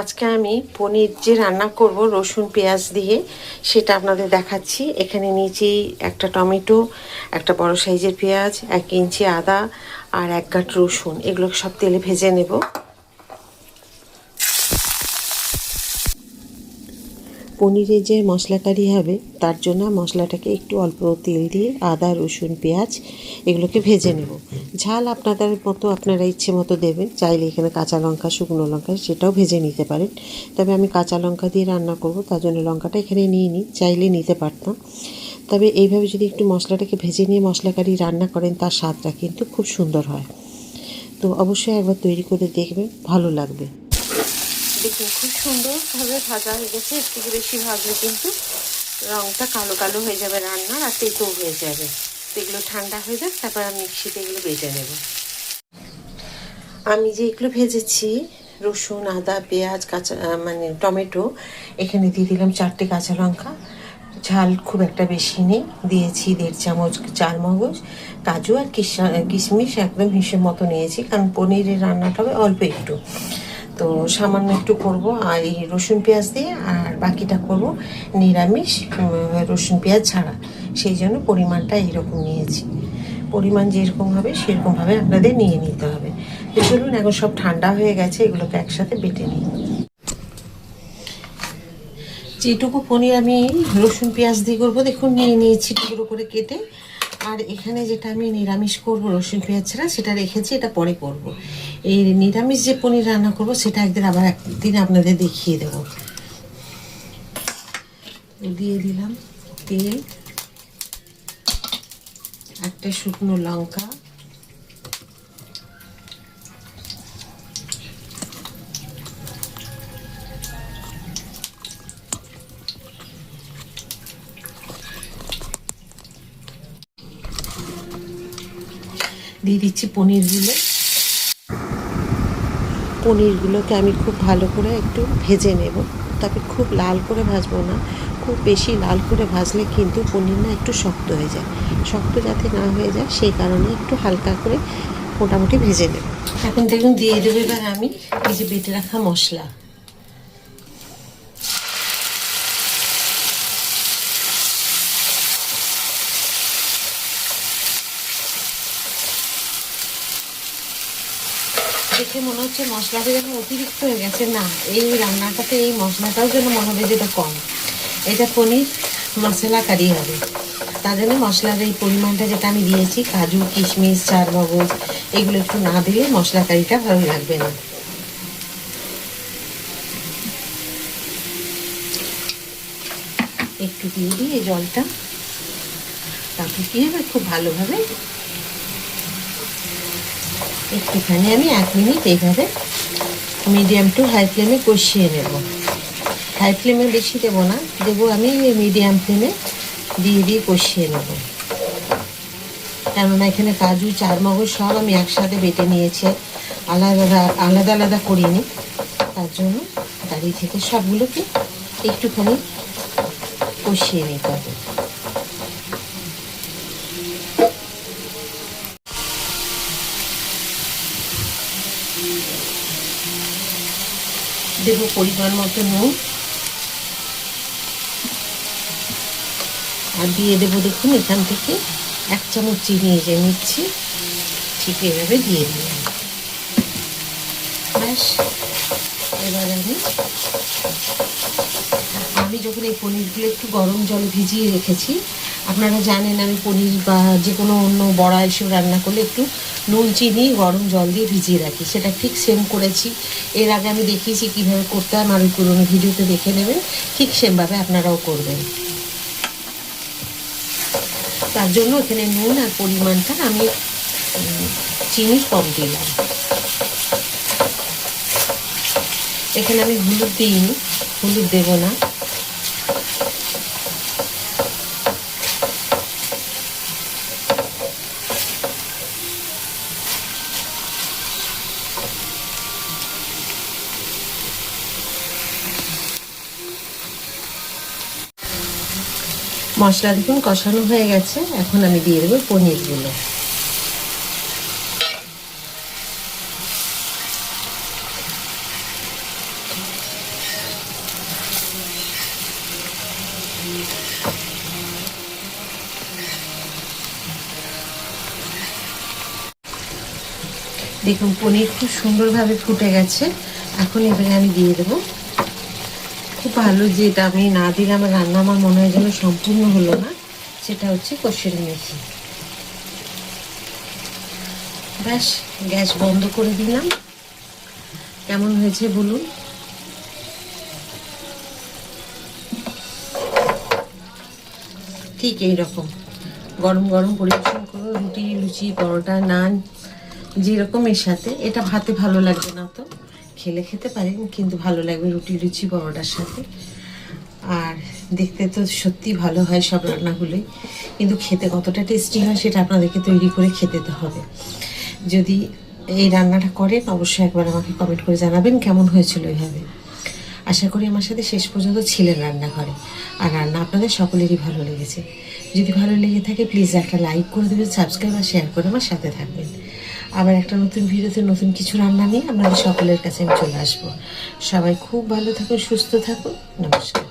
আজকে আমি পনির যে রান্না করব রসুন, পেঁয়াজ দিয়ে, সেটা আপনাদের দেখাচ্ছি। এখানে নিচেই একটা টমেটো, একটা বড় সাইজের পেঁয়াজ, এক ইঞ্চি আদা আর এক গাঁট রসুন। এগুলোকে সব তেলে ভেজে নেব। পনিরের যে মশলা কারি হবে, তার জন্য মশলাটাকে একটু অল্প তেল দিয়ে আদা, রসুন, পেঁয়াজ এগুলোকে ভেজে নেব। ঝাল আপনাদের মতো আপনারা ইচ্ছে মতো দেবেন, চাইলে এখানে কাঁচা লঙ্কা, শুকনো লঙ্কা সেটাও ভেজে নিতে পারেন। তবে আমি কাঁচা লঙ্কা দিয়ে রান্না করব, তার জন্য লঙ্কাটা এখানে নিয়ে নিই, চাইলে নিতে পারতাম। তবে এইভাবে যদি একটু মশলাটাকে ভেজে নিয়ে মশলা কারি রান্না করেন, তার স্বাদটা কিন্তু খুব সুন্দর হয়। তো অবশ্যই একবার তৈরি করে দেখবেন, ভালো লাগবে। দেখুন, খুব সুন্দরভাবে ভাজা হয়ে গেছে। থেকে বেশি ভাজলে কিন্তু রঙটা কালো কালো হয়ে যাবে রান্নার আর তেতো হয়ে যাবে। এগুলো ঠান্ডা হয়ে যাক, তারপর আমি মিক্সিতে এগুলো বেটে নেব। আমি যে এগুলো ভেজেছি, রসুন, আদা, পেঁয়াজ, কাঁচা মানে টমেটো, এখানে দিয়ে দিলাম চারটে কাঁচা লঙ্কা। ঝাল খুব একটা বেশি নেই। দিয়েছি দেড় চামচ চার মগজ, কাজু আর কিশা কিশমিশ একদম হিসেব মতো নিয়েছি, কারণ পনিরের রান্নাটা হবে অল্প একটু। তো সামান্য একটু করব, আর এই রসুন পেঁয়াজ দিয়ে, আর বাকিটা করব নিরামিষ রসুন পেঁয়াজ ছাড়া। সেই জন্য পরিমাণটা এইরকম নিয়েছি। পরিমাণ যেরকম হবে, সেরকমভাবে আপনাদের নিয়ে নিতে হবে। তো চলুন, এখন সব ঠান্ডা হয়ে গেছে, এগুলোকে একসাথে বেটে নিই। যেটুকু পনির আমি রসুন পেঁয়াজ দিয়ে করব, দেখুন, নিয়ে নিয়েছি টুকরো করে কেটে। আর এখানে যেটা আমি নিরামিষ করব, রসুন, পেঁয়াজ ছাড়া সেটা রেখেছি, এটা পরে করব। এই নিরামিষ যে পনির রান্না করব, সেটা একদিন আবার একদিন আপনাদের দেখিয়ে দেব দিয়ে দিলাম তেল, একটা শুকনো লঙ্কা দিয়ে দিচ্ছি পনিরগুলো। পনিরগুলোকে আমি খুব ভালো করে একটু ভেজে নেব। তবে খুব লাল করে ভাজবো না। খুব বেশি লাল করে ভাজলে কিন্তু পনির না একটু শক্ত হয়ে যায়। শক্ত যাতে না হয়ে যায় সেই কারণে একটু হালকা করে মোটামুটি ভেজে নেব। এখন দেখুন দিয়ে দেবো এবার আমি এই যে বেটে রাখা মশলা। দেখে মনে হচ্ছে মশলাটা যেন অতিরিক্ত হয়ে গেছে। না, এই রান্নাটাতে এই মশলাটাও যেন মনে হবে যেটা কম। এটা পনির মশলা কারি হবে। তার জন্য মশলার এই পরিমাণটা যেটা আমি দিয়েছি, কাজু, কিশমিশ চার মগজ এগুলো একটু না দিলে মশলা কারিটা ভালো লাগবে না। একটু দিয়ে দিই এই জলটা তারপর কি হবে? খুব ভালোভাবে একটুখানি আমি এক মিনিট এইভাবে মিডিয়াম টু হাই ফ্লেমে কষিয়ে নেব। হাই ফ্লেমে বেশি দেবো না, দেবো আমি মিডিয়াম ফ্লেমে দিয়ে দিয়ে কষিয়ে নেব। কেননা এখানে কাজু, চারমগজ সব আমি একসাথে বেটে নিয়েছি, আলাদা আলাদা আলাদা করিনি। তার জন্য দাঁড়িয়ে থেকে সবগুলোকে একটুখানি কষিয়ে নিতে হবে। দেব পরিমাণ মতো নুন। আর দিয়ে দেবো দেখুন এখান থেকে এক চামচ চিনি যে নিচ্ছি। ঠিক এভাবে দিয়ে দিলাম। ব্যাস, এবার আমি আমি যখন এই পনিরগুলো একটু গরম জল ভিজিয়ে রেখেছি, আপনারা জানেন আমি পনির বা যে কোনো অন্য বড়া এসব রান্না করলে একটু নুন, চিনি, গরম জল দিয়ে ভিজিয়ে রাখি। সেটা ঠিক সেম করেছি। এর আগে আমি দেখিয়েছি কীভাবে করতে হয়, আমার ওই পুরোনো ভিডিওতে দেখে নেবেন। ঠিক সেমভাবে আপনারাও করবেন। তার জন্য এখানে নুন আর পরিমাণটা আমি চিনি কম দিলাম। এখানে আমি হলুদ দিইনি, হলুদ দেব না। মশলা দেখুন কষানো হয়ে গেছে। এখন আমি দিয়ে দেবো পনিরগুলো। দেখুন, পনির খুব সুন্দরভাবে ফুটে গেছে। এখন এবারে আমি দিয়ে দেবো। খুব ভালো যেটা আমি না দিলে আমার রান্না আমার মনে হয় যেন সম্পূর্ণ হলো না। সেটা হচ্ছে কষুরি মেথি। ব্যাস, গ্যাস বন্ধ করে দিলাম। কেমন হয়েছে বলুন? ঠিক এই রকম গরম গরম পরিবেশন করো, রুটি, লুচি, পরোটা, নান। যেরকম এর সাথে, এটা ভাতে ভালো লাগবে না তো। খেলে খেতে পারেন, কিন্তু ভালো লাগবে রুটি, লুচি, পরোটার সাথে। আর দেখতে তো সত্যি ভালো হয় সব রান্নাগুলোই। কিন্তু খেতে কতটা টেস্টি হয় সেটা আপনাদেরকে তৈরি করে খেতে তো হবে। যদি এই রান্নাটা করেন, অবশ্যই একবার আমাকে কমেন্ট করে জানাবেন কেমন হয়েছিল এইভাবে। আশা করি আমার সাথে শেষ পর্যন্ত ছিলেন রান্নাঘরে। আর রান্না আপনাদের সকলেরই ভালো লেগেছে। যদি ভালো লেগে থাকে প্লিজ একটা লাইক করে দেবেন সাবস্ক্রাইব আর শেয়ার করে আমার সাথে থাকবেন। আবার একটা নতুন ভিডিওতে নতুন কিছু রান্না নিয়ে আপনাদের সকলের কাছে আমি চলে আসব। সবাই খুব ভালো থাকুন, সুস্থ থাকুন। নমস্কার।